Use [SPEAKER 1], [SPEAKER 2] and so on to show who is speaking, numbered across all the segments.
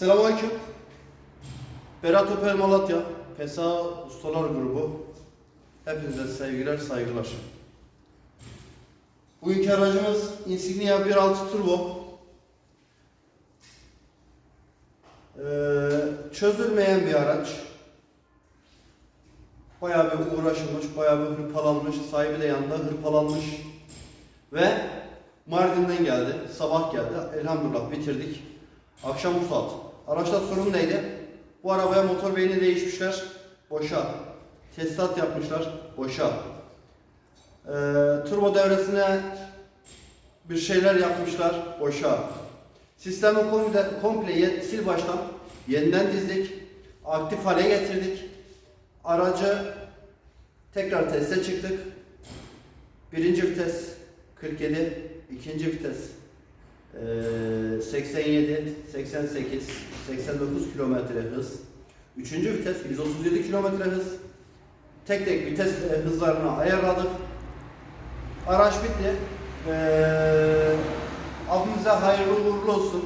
[SPEAKER 1] Selamünaleyküm. Berat Opel Malatya, PESA Ustalar Grubu. Hepinize sevgiler, saygılar. Bugünkü aracımız Insignia 1.6 Turbo. Ee, çözülmeyen bir araç. Bayağı bir uğraşılmış, bayağı bir hırpalanmış, sahibi de yanında hırpalanmış. Ve Mardin'den geldi, sabah geldi. Elhamdülillah bitirdik. Akşam bu saat. Araçta sorun neydi? Bu arabaya motor beyni değişmişler. Boşa. Tesisat yapmışlar. Boşa. Ee, turbo devresine bir şeyler yapmışlar. Boşa. Sistemi komple, komple sil baştan yeniden dizdik. Aktif hale getirdik. Aracı tekrar teste çıktık. Birinci vites 47, ikinci vites 87, 88, 89 kilometre hız. Üçüncü vites 137 kilometre hız. Tek tek vites e, hızlarını ayarladık. Araç bitti. Ee, abimize hayırlı uğurlu olsun.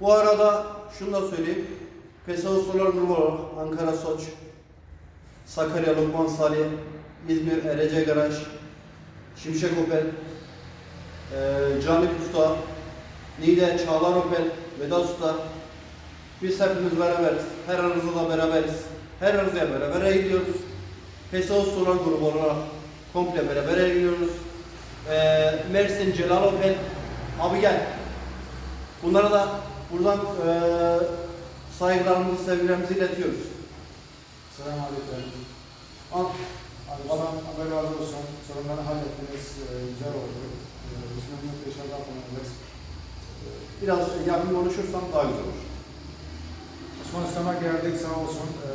[SPEAKER 1] Bu arada şunu da söyleyeyim. PESA Solar olarak Ankara Soç, Sakarya Lokman Salih, İzmir Erece Garaj, Şimşek Opel, ee, Canik Usta, Nide, Çağlar Opel, Vedat Usta. Biz hepimiz beraberiz. Her aranızda da beraberiz. Her aranızda beraber gidiyoruz. PESA Solar grubu olarak komple beraber gidiyoruz. Ee, Mersin, Celal Opel. Abi gel. Bunlara da buradan ee, saygılarımızı, sevgilerimizi iletiyoruz.
[SPEAKER 2] Selamünaleyküm.
[SPEAKER 1] Al.
[SPEAKER 2] Allah haber razı olsun. Sorunları hallettiniz. Ee, güzel oldu. Ee, Biz memnun inşallah kullanacağız.
[SPEAKER 1] Biraz yakın konuşursan daha güzel olur.
[SPEAKER 2] Osman Usta'ma geldik sağ olsun. Ee,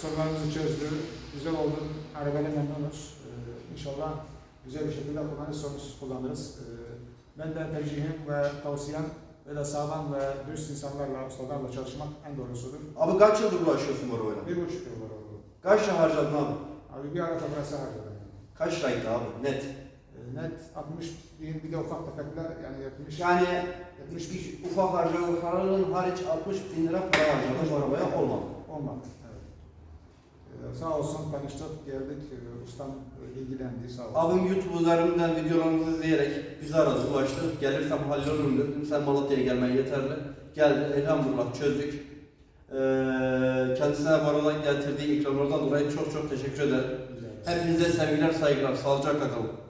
[SPEAKER 2] sorunlarımızı çözdü. Güzel oldu. Arabayla memnunuz. Ee, inşallah güzel bir şekilde kullanırız, sorunsuz kullanırız. Ee, ben de tercihim ve tavsiyem ve de sağlam ve dürüst insanlarla, ustalarla çalışmak en doğrusudur.
[SPEAKER 1] Abi kaç yıldır uğraşıyorsun bu arabayla?
[SPEAKER 2] Bir buçuk yıl var oldu.
[SPEAKER 1] Kaç lira harcadın abi?
[SPEAKER 2] Abi bir ara kamerası harcadım.
[SPEAKER 1] Kaç liraydı abi? Net.
[SPEAKER 2] Ee, net 60 bin bir de ufak tefekler yani 70
[SPEAKER 1] Yani
[SPEAKER 2] 70
[SPEAKER 1] bir ufak harcamaların hariç 60 bin lira para harcamış arabaya olmadı.
[SPEAKER 2] Olmadı. Evet. Ee, sağ olsun tanıştık, geldik. Ee, ustam ilgilendi sağ olsun.
[SPEAKER 1] Abim YouTube üzerinden videolarımızı izleyerek bizi aradı, ulaştı. Gelirsem hallolurum dedim. Sen Malatya'ya gelmen yeterli. Geldi, elhamdülillah çözdük. Ee, kendisine bu arada getirdiği ikramlardan dolayı çok çok teşekkür ederim. Hepinize sevgiler, saygılar. Sağlıcakla kalın.